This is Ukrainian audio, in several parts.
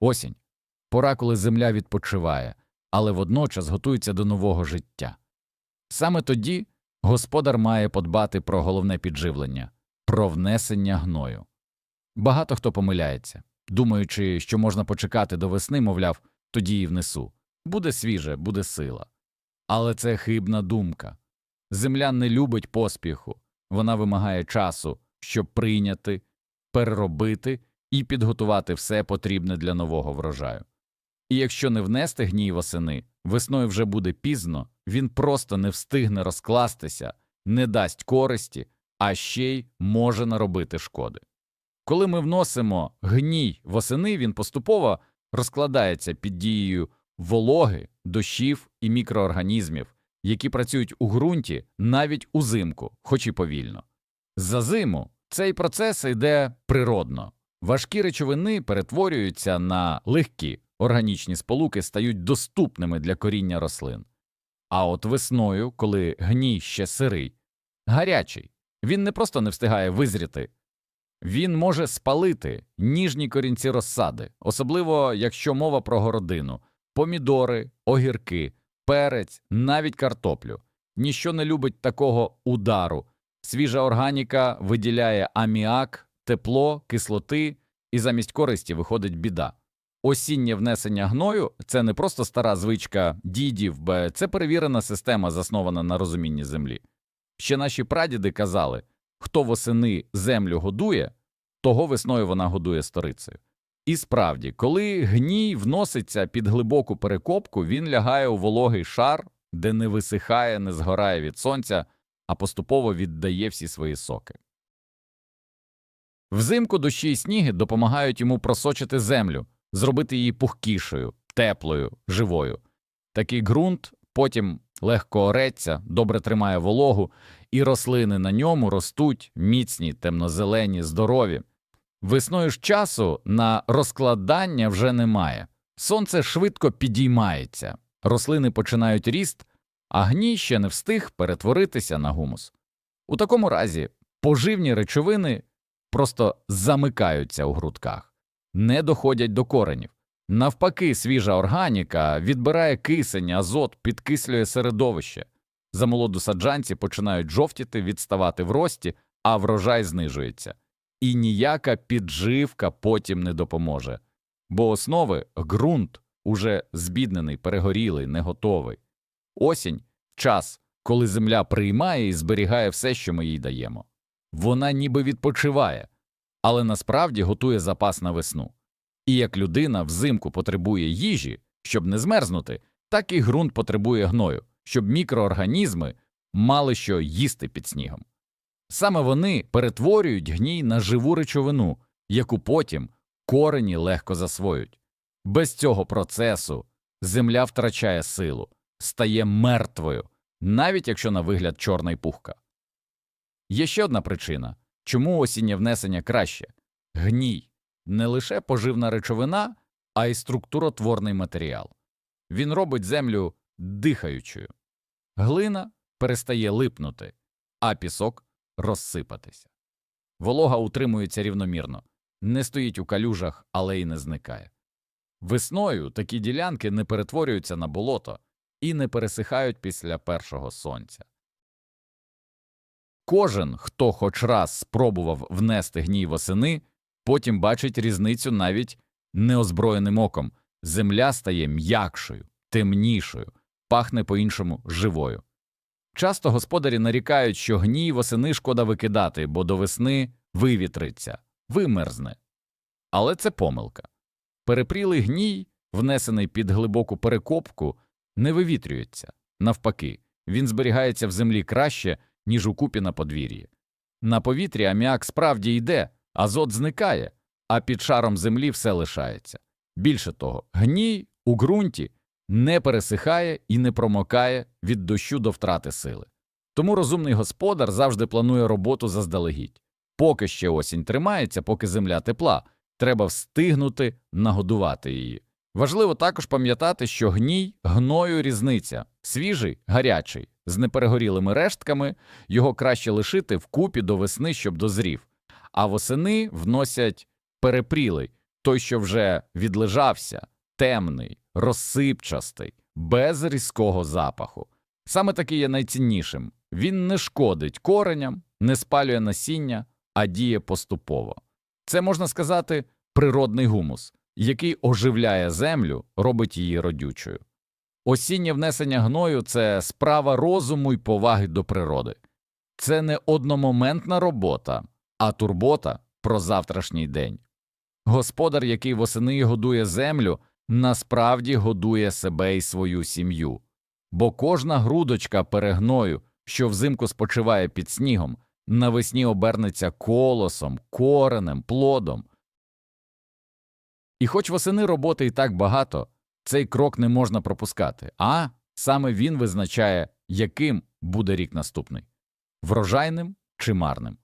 Осінь пора, коли земля відпочиває, але водночас готується до нового життя. Саме тоді господар має подбати про головне підживлення, про внесення гною. Багато хто помиляється, думаючи, що можна почекати до весни, мовляв, тоді і внесу. Буде свіже, буде сила. Але це хибна думка. Земля не любить поспіху, вона вимагає часу, щоб прийняти, переробити і підготувати все потрібне для нового врожаю. І якщо не внести гній восени, весною вже буде пізно, він просто не встигне розкластися, не дасть користі, а ще й може наробити шкоди. Коли ми вносимо гній восени, він поступово розкладається під дією вологи, дощів і мікроорганізмів, які працюють у ґрунті навіть узимку, хоч і повільно. За зиму цей процес йде природно. Важкі речовини перетворюються на легкі, органічні сполуки стають доступними для коріння рослин. А от весною, коли гній ще сирий, гарячий, він не просто не встигає визріти, він може спалити ніжні корінці розсади, особливо якщо мова про городину, помідори, огірки, перець, навіть картоплю. Ніщо не любить такого удару. Свіжа органіка виділяє аміак, тепло, кислоти, і замість користі виходить біда. Осіннє внесення гною це не просто стара звичка дідів, це перевірена система, заснована на розумінні землі. Ще наші прадіди казали хто восени землю годує, того весною вона годує сторицею. І справді, коли гній вноситься під глибоку перекопку, він лягає у вологий шар, де не висихає, не згорає від сонця, а поступово віддає всі свої соки. Взимку дощі й сніги допомагають йому просочити землю, зробити її пухкішою, теплою, живою. Такий ґрунт потім легко ореться, добре тримає вологу, і рослини на ньому ростуть міцні, темнозелені, здорові. Весною ж часу на розкладання вже немає. Сонце швидко підіймається, рослини починають ріст, а гній ще не встиг перетворитися на гумус. У такому разі поживні речовини просто замикаються у грудках, не доходять до коренів. Навпаки, свіжа органіка відбирає кисень, азот, підкислює середовище. Замолодосаджанці починають жовтіти, відставати в рості, а врожай знижується. І ніяка підживка потім не допоможе, бо основи ґрунт уже збіднений, перегорілий, не готовий. Осінь час, коли земля приймає і зберігає все, що ми їй даємо. Вона ніби відпочиває, але насправді готує запас на весну. І як людина взимку потребує їжі, щоб не змерзнути, так і ґрунт потребує гною, щоб мікроорганізми мали що їсти під снігом. Саме вони перетворюють гній на живу речовину, яку потім корені легко засвоюють. Без цього процесу земля втрачає силу, стає мертвою, навіть якщо на вигляд чорна й пухка. Є ще одна причина, чому осіннє внесення краще гній не лише поживна речовина, а й структуротворний матеріал. Він робить землю дихаючою. Глина перестає липнути, а пісок розсипатися. Волога утримується рівномірно, не стоїть у калюжах, але й не зникає. Весною такі ділянки не перетворюються на болото і не пересихають після першого сонця. Кожен, хто хоч раз спробував внести гній восени, потім бачить різницю навіть неозброєним оком земля стає м'якшою, темнішою, пахне по іншому живою. Часто господарі нарікають, що гній восени шкода викидати, бо до весни вивітриться, вимерзне. Але це помилка. Перепрілий гній, внесений під глибоку перекопку, не вивітрюється. Навпаки, він зберігається в землі краще, ніж у купі на подвір'ї. На повітрі аміак справді йде, азот зникає, а під шаром землі все лишається. Більше того, гній у ґрунті не пересихає і не промокає від дощу до втрати сили. Тому розумний господар завжди планує роботу заздалегідь. Поки ще осінь тримається, поки земля тепла, треба встигнути нагодувати її. Важливо також пам'ятати, що гній гною різниця свіжий, гарячий, з неперегорілими рештками, його краще лишити вкупі до весни, щоб дозрів, а восени вносять перепрілий, той, що вже відлежався, темний, розсипчастий, без різкого запаху. Саме такий є найціннішим. Він не шкодить кореням, не спалює насіння, а діє поступово. Це можна сказати природний гумус, який оживляє землю, робить її родючою. Осіннє внесення гною це справа розуму й поваги до природи. Це не одномоментна робота, а турбота про завтрашній день. Господар, який восени годує землю, насправді годує себе і свою сім'ю, бо кожна грудочка перегною, що взимку спочиває під снігом, навесні обернеться колосом, коренем, плодом. І хоч восени роботи і так багато, цей крок не можна пропускати, а саме він визначає, яким буде рік наступний врожайним чи марним.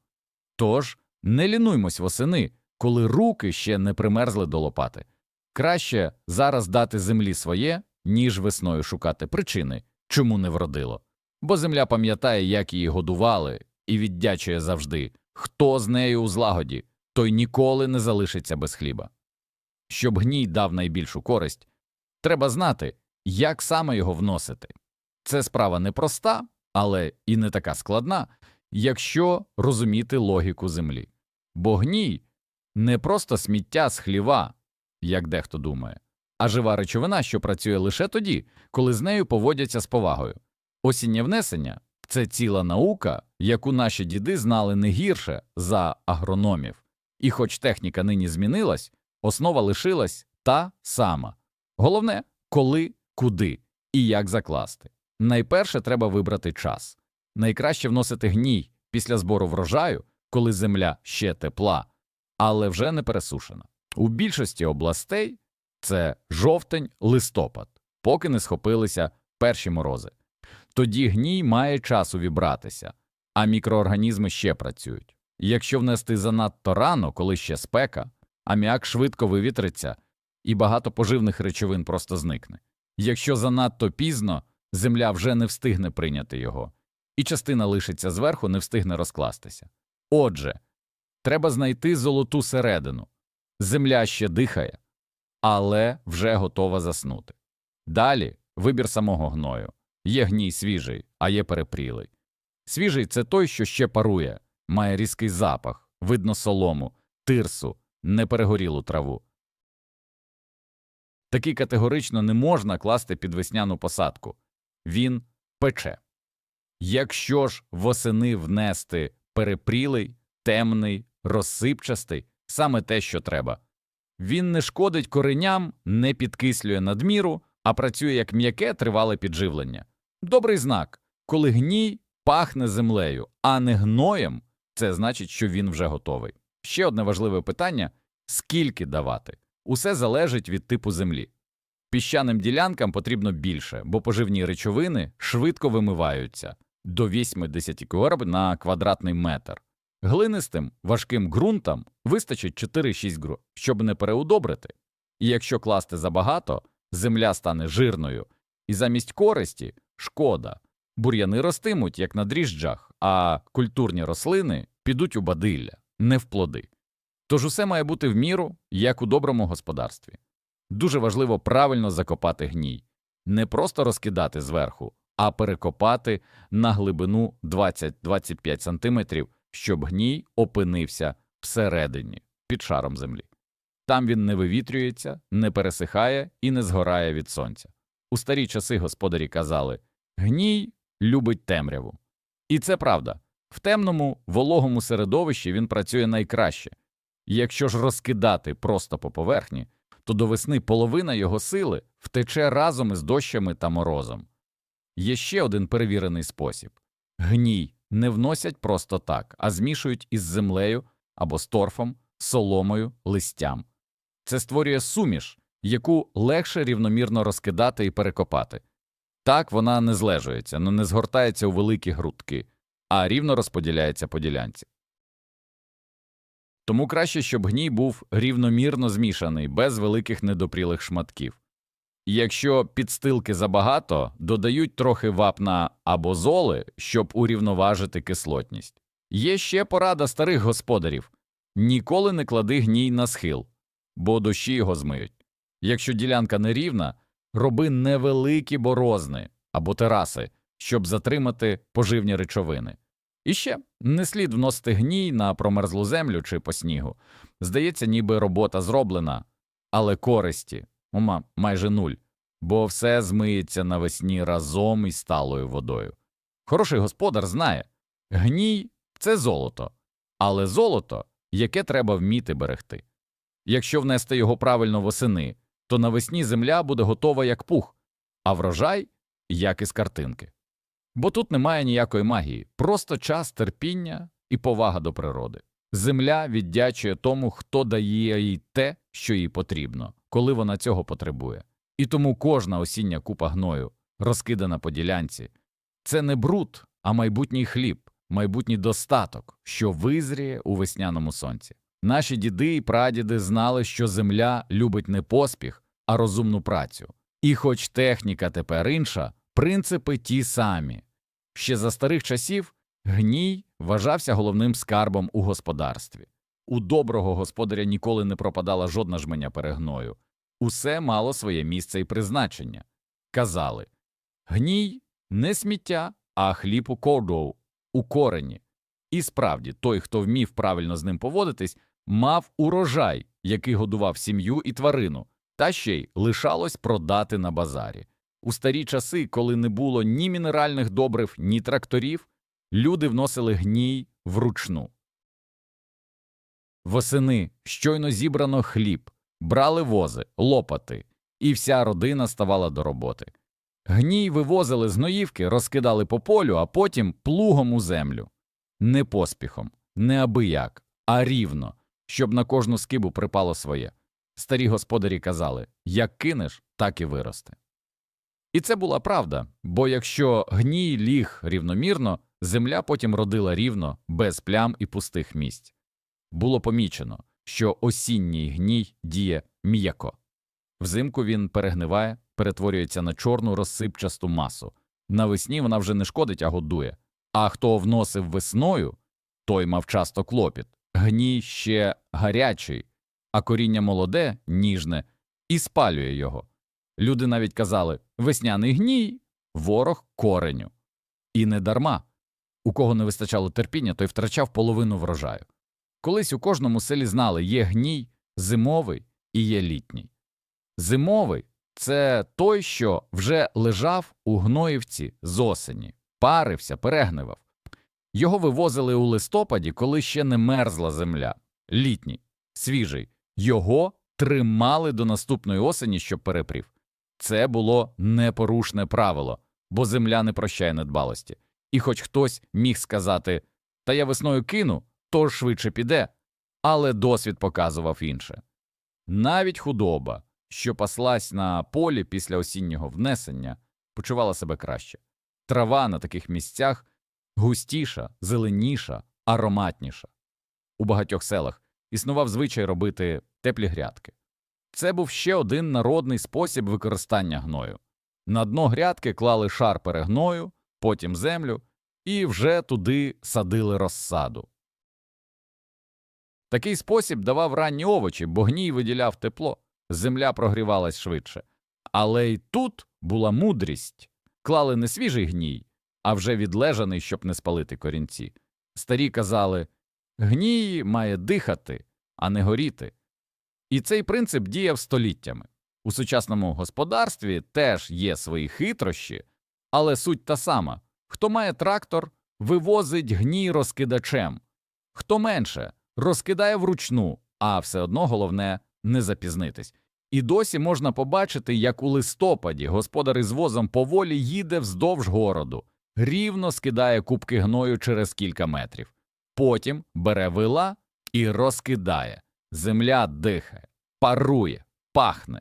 Тож не лінуймось восени, коли руки ще не примерзли до лопати. Краще зараз дати землі своє, ніж весною шукати причини, чому не вродило. Бо земля пам'ятає, як її годували, і віддячує завжди хто з нею у злагоді, той ніколи не залишиться без хліба. Щоб гній дав найбільшу користь, треба знати, як саме його вносити. Це справа непроста, але і не така складна, якщо розуміти логіку землі. Бо гній не просто сміття з хліва, як дехто думає, а жива речовина, що працює лише тоді, коли з нею поводяться з повагою. Осіннє внесення це ціла наука, яку наші діди знали не гірше за агрономів. І хоч техніка нині змінилась, основа лишилась та сама. Головне, коли, куди і як закласти. Найперше треба вибрати час. Найкраще вносити гній після збору врожаю, коли земля ще тепла, але вже не пересушена. У більшості областей це жовтень, листопад, поки не схопилися перші морози. Тоді гній має час увібратися, а мікроорганізми ще працюють. Якщо внести занадто рано, коли ще спека, аміак швидко вивітриться і багато поживних речовин просто зникне. Якщо занадто пізно, земля вже не встигне прийняти його, і частина лишиться зверху, не встигне розкластися. Отже, треба знайти золоту середину. Земля ще дихає, але вже готова заснути. Далі вибір самого гною. Є гній свіжий, а є перепрілий. Свіжий це той, що ще парує, має різкий запах, видно солому, тирсу, неперегорілу траву. Такий категорично не можна класти під весняну посадку. Він пече. Якщо ж восени внести перепрілий, темний, розсипчастий, саме те, що треба. Він не шкодить кореням, не підкислює надміру, а працює як м'яке тривале підживлення. Добрий знак, коли гній пахне землею, а не гноєм, це значить, що він вже готовий. Ще одне важливе питання скільки давати? Усе залежить від типу землі. Піщаним ділянкам потрібно більше, бо поживні речовини швидко вимиваються до 80 корб на квадратний метр. Глинистим важким ґрунтам вистачить 4-6 гру, щоб не переудобрити. І якщо класти забагато, земля стане жирною, і замість користі шкода. Бур'яни ростимуть, як на дріжджах, а культурні рослини підуть у бадилля, не в плоди. Тож усе має бути в міру, як у доброму господарстві. Дуже важливо правильно закопати гній, не просто розкидати зверху, а перекопати на глибину 20-25 см, щоб гній опинився всередині, під шаром землі. Там він не вивітрюється, не пересихає і не згорає від сонця. У старі часи господарі казали гній любить темряву. І це правда. В темному, вологому середовищі він працює найкраще. Якщо ж розкидати просто по поверхні, то до весни половина його сили втече разом із дощами та морозом. Є ще один перевірений спосіб гній не вносять просто так, а змішують із землею або з торфом, соломою, листям. Це створює суміш, яку легше рівномірно розкидати і перекопати. Так вона не злежується, но не згортається у великі грудки, а рівно розподіляється по ділянці. Тому краще, щоб гній був рівномірно змішаний, без великих недопрілих шматків. Якщо підстилки забагато, додають трохи вапна або золи, щоб урівноважити кислотність. Є ще порада старих господарів ніколи не клади гній на схил. бо дощі його змиють. Якщо ділянка нерівна, роби невеликі борозни або тераси, щоб затримати поживні речовини. І ще не слід вносити гній на промерзлу землю чи по снігу. Здається, ніби робота зроблена, але користі ума майже нуль, бо все змиється навесні разом із сталою водою. Хороший господар знає гній це золото, але золото, яке треба вміти берегти. Якщо внести його правильно восени, то навесні земля буде готова як пух, а врожай як із картинки. Бо тут немає ніякої магії, просто час терпіння і повага до природи. Земля віддячує тому, хто дає їй те, що їй потрібно, коли вона цього потребує. І тому кожна осіння купа гною, розкидана по ділянці, це не бруд, а майбутній хліб, майбутній достаток, що визріє у весняному сонці. Наші діди і прадіди знали, що земля любить не поспіх, а розумну працю. І хоч техніка тепер інша, принципи ті самі. Ще за старих часів гній вважався головним скарбом у господарстві. У доброго господаря ніколи не пропадала жодна жменя перегною. Усе мало своє місце і призначення. Казали гній не сміття, а хліб у кордоу, у корені. І справді, той, хто вмів правильно з ним поводитись, мав урожай, який годував сім'ю і тварину, та ще й лишалось продати на базарі. У старі часи, коли не було ні мінеральних добрив, ні тракторів, люди вносили гній вручну. Восени щойно зібрано хліб, брали вози, лопати, і вся родина ставала до роботи. Гній вивозили з ноївки, розкидали по полю, а потім плугом у землю. Не поспіхом, не абияк, а рівно, щоб на кожну скибу припало своє. Старі господарі казали як кинеш, так і виросте. І це була правда, бо якщо гній ліг рівномірно, земля потім родила рівно, без плям і пустих місць. Було помічено, що осінній гній діє м'яко. Взимку він перегниває, перетворюється на чорну розсипчасту масу. Навесні вона вже не шкодить, а годує. А хто вносив весною, той мав часто клопіт. Гній ще гарячий, а коріння молоде, ніжне, і спалює його. Люди навіть казали весняний гній, ворог кореню. І не дарма. У кого не вистачало терпіння, той втрачав половину врожаю. Колись у кожному селі знали є гній, зимовий і є літній. Зимовий це той, що вже лежав у гноївці з осені, парився, перегнивав. Його вивозили у листопаді, коли ще не мерзла земля. Літній, свіжий. Його тримали до наступної осені, щоб перепрів. Це було непорушне правило, бо земля не прощає недбалості. І хоч хтось міг сказати та я весною кину, то швидше піде, але досвід показував інше. Навіть худоба, що паслась на полі після осіннього внесення, почувала себе краще. Трава на таких місцях густіша, зеленіша, ароматніша. У багатьох селах існував звичай робити теплі грядки. Це був ще один народний спосіб використання гною. На дно грядки клали шар перегною, потім землю, і вже туди садили розсаду. Такий спосіб давав ранні овочі, бо гній виділяв тепло, земля прогрівалась швидше. Але й тут була мудрість клали не свіжий гній, а вже відлежаний, щоб не спалити корінці. Старі казали гній має дихати, а не горіти. І цей принцип діяв століттями. У сучасному господарстві теж є свої хитрощі, але суть та сама хто має трактор, вивозить гній розкидачем, хто менше розкидає вручну, а все одно головне не запізнитись. І досі можна побачити, як у листопаді господар із возом поволі їде вздовж городу, рівно скидає кубки гною через кілька метрів, потім бере вила і розкидає. Земля дихає, парує, пахне.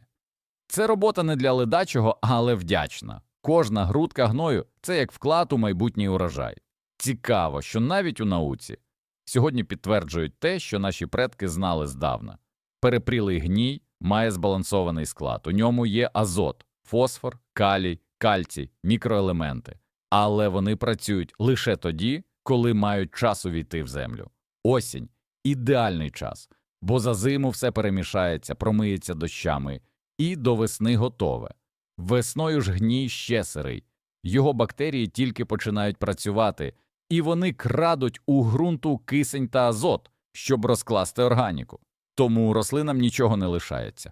Це робота не для ледачого, але вдячна. Кожна грудка гною це як вклад у майбутній урожай. Цікаво, що навіть у науці сьогодні підтверджують те, що наші предки знали здавна. Перепрілий гній має збалансований склад. У ньому є азот, фосфор, калій, кальцій, мікроелементи, але вони працюють лише тоді, коли мають час увійти в землю. Осінь ідеальний час бо за зиму все перемішається, промиється дощами, і до весни готове. Весною ж гній ще сирий, його бактерії тільки починають працювати, і вони крадуть у ґрунту кисень та азот, щоб розкласти органіку. Тому рослинам нічого не лишається.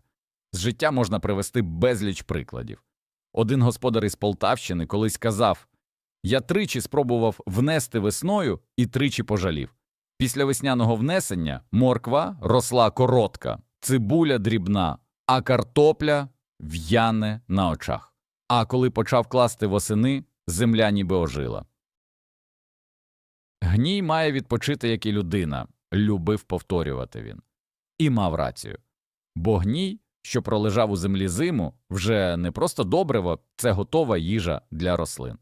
З життя можна привести безліч прикладів. Один господар із Полтавщини колись казав Я тричі спробував внести весною і тричі пожалів. Після весняного внесення морква росла коротка, цибуля дрібна, а картопля в'яне на очах. А коли почав класти восени, земля ніби ожила. Гній має відпочити, як і людина, любив повторювати він. І мав рацію. Бо гній, що пролежав у землі зиму, вже не просто добриво, це готова їжа для рослин.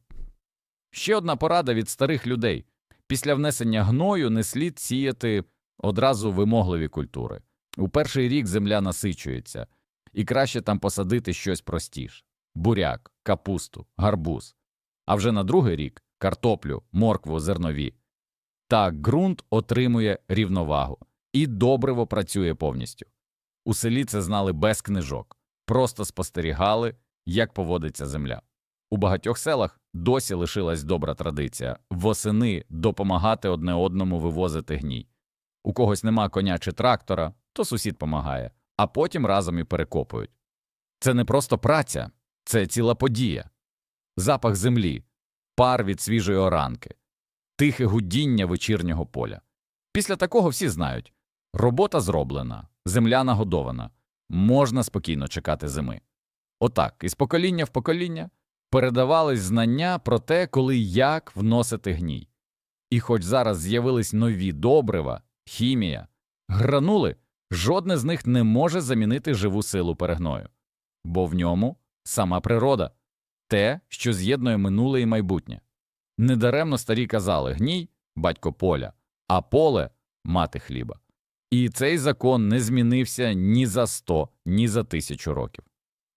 Ще одна порада від старих людей після внесення гною не слід сіяти одразу вимогливі культури. У перший рік земля насичується, і краще там посадити щось простіше буряк, капусту, гарбуз. А вже на другий рік картоплю, моркву, зернові. Так ґрунт отримує рівновагу і добриво працює повністю. У селі це знали без книжок, просто спостерігали, як поводиться земля. У багатьох селах досі лишилась добра традиція восени допомагати одне одному вивозити гній. У когось нема коня чи трактора, то сусід помагає, а потім разом і перекопують. Це не просто праця, це ціла подія. Запах землі, пар від свіжої оранки, тихе гудіння вечірнього поля. Після такого всі знають робота зроблена, земля нагодована, можна спокійно чекати зими. Отак, із покоління в покоління передавались знання про те, коли як вносити гній. І хоч зараз з'явились нові добрива, хімія, гранули, жодне з них не може замінити живу силу перегною, бо в ньому сама природа, те, що з'єднує минуле і майбутнє. Недаремно старі казали гній батько поля, а поле мати хліба. І цей закон не змінився ні за сто, ні за тисячу років.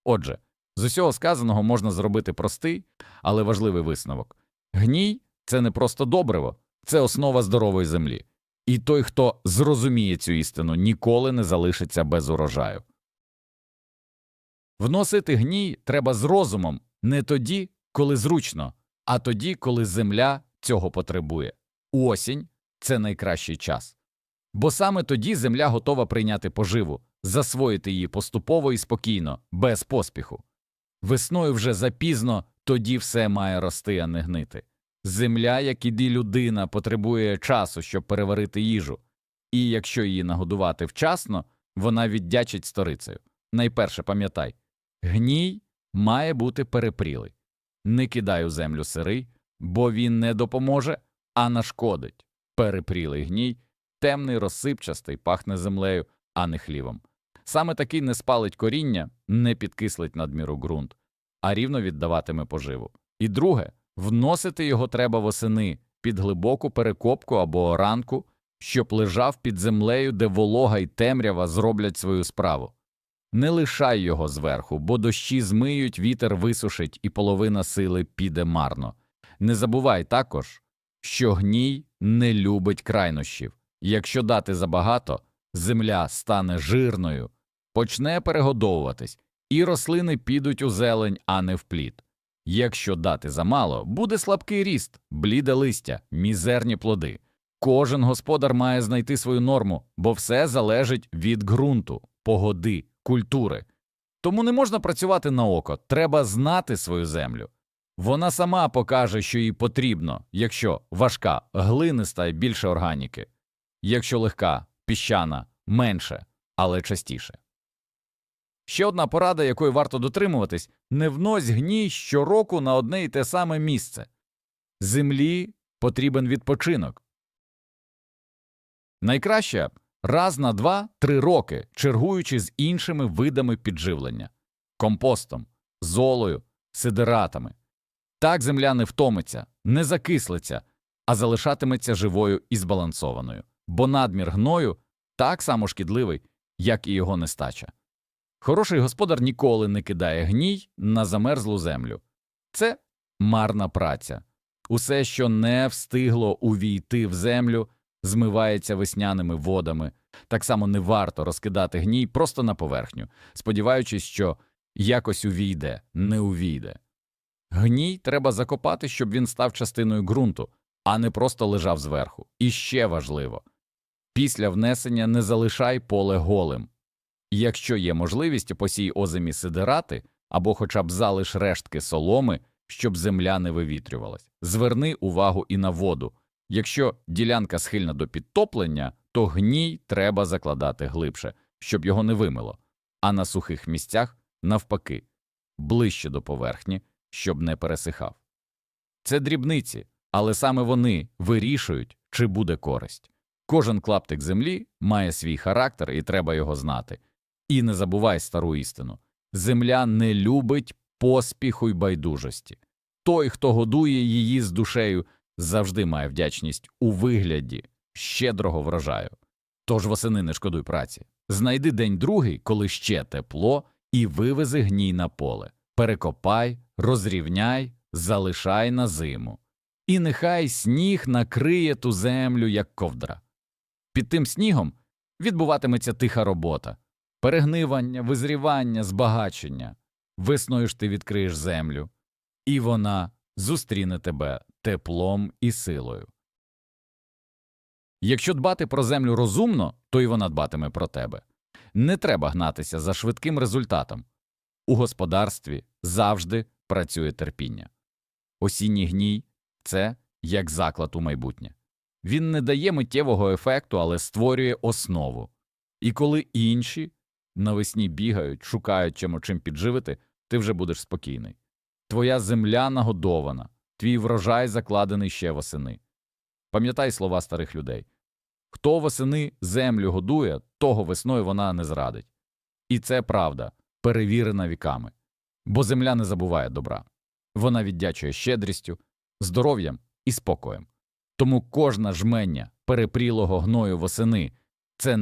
Отже, з усього сказаного можна зробити простий, але важливий висновок гній це не просто добриво, це основа здорової землі. І той, хто зрозуміє цю істину, ніколи не залишиться без урожаю. Вносити гній треба з розумом не тоді, коли зручно, а тоді, коли земля цього потребує. Осінь це найкращий час. Бо саме тоді земля готова прийняти поживу, засвоїти її поступово і спокійно, без поспіху. Весною вже запізно тоді все має рости, а не гнити. Земля, як і людина, потребує часу, щоб переварити їжу, і якщо її нагодувати вчасно, вона віддячить сторицею. Найперше пам'ятай гній має бути перепрілий. Не кидай у землю сирий, бо він не допоможе, а нашкодить. Перепрілий гній, темний, розсипчастий, пахне землею, а не хлівом. Саме такий не спалить коріння, не підкислить надміру ґрунт, а рівно віддаватиме поживу. І друге, вносити його треба восени під глибоку перекопку або оранку, щоб лежав під землею, де волога й темрява зроблять свою справу. Не лишай його зверху, бо дощі змиють, вітер висушить і половина сили піде марно. Не забувай також, що гній не любить крайнощів. Якщо дати забагато, земля стане жирною, почне перегодовуватись, і рослини підуть у зелень, а не в плід. Якщо дати замало, буде слабкий ріст, бліде листя, мізерні плоди. Кожен господар має знайти свою норму, бо все залежить від ґрунту, погоди, культури. Тому не можна працювати на око, треба знати свою землю. Вона сама покаже, що їй потрібно, якщо важка, глиниста і більше органіки, якщо легка, піщана, менше, але частіше. Ще одна порада, якої варто дотримуватись не внось гній щороку на одне й те саме місце. Землі потрібен відпочинок. Найкраще раз на два-три роки, чергуючи з іншими видами підживлення компостом, золою, сидератами. Так земля не втомиться, не закислиться, а залишатиметься живою і збалансованою, бо надмір гною так само шкідливий, як і його нестача. Хороший господар ніколи не кидає гній на замерзлу землю. Це марна праця. Усе, що не встигло увійти в землю, змивається весняними водами, Так само не варто розкидати гній просто на поверхню, сподіваючись, що якось увійде, не увійде. Гній треба закопати, щоб він став частиною ґрунту, а не просто лежав зверху. І ще важливо після внесення не залишай поле голим. Якщо є можливість, посій озимі сидирати або хоча б залиш рештки соломи, щоб земля не вивітрювалась. Зверни увагу і на воду. Якщо ділянка схильна до підтоплення, то гній треба закладати глибше, щоб його не вимило, а на сухих місцях навпаки, ближче до поверхні, щоб не пересихав. Це дрібниці, але саме вони вирішують, чи буде користь. Кожен клаптик землі має свій характер, і треба його знати. І не забувай стару істину земля не любить поспіху й байдужості. Той, хто годує її з душею, завжди має вдячність у вигляді щедрого врожаю. Тож восени не шкодуй праці. Знайди день другий, коли ще тепло, і вивези гній на поле. Перекопай, розрівняй, залишай на зиму. І нехай сніг накриє ту землю, як ковдра. Під тим снігом відбуватиметься тиха робота перегнивання, визрівання, збагачення. Весною ж ти відкриєш землю, і вона зустріне тебе теплом і силою. Якщо дбати про землю розумно, то й вона дбатиме про тебе. Не треба гнатися за швидким результатом. У господарстві завжди працює терпіння. Осінній гній це як заклад у майбутнє. Він не дає миттєвого ефекту, але створює основу. І коли інші навесні бігають, шукають чим чим підживити, ти вже будеш спокійний. Твоя земля нагодована, твій врожай закладений ще восени. Пам'ятай слова старих людей хто восени землю годує, того весною вона не зрадить. І це правда, перевірена віками. Бо земля не забуває добра. Вона віддячує щедрістю, здоров'ям і спокоєм. Тому кожна жменя перепрілого гною восени це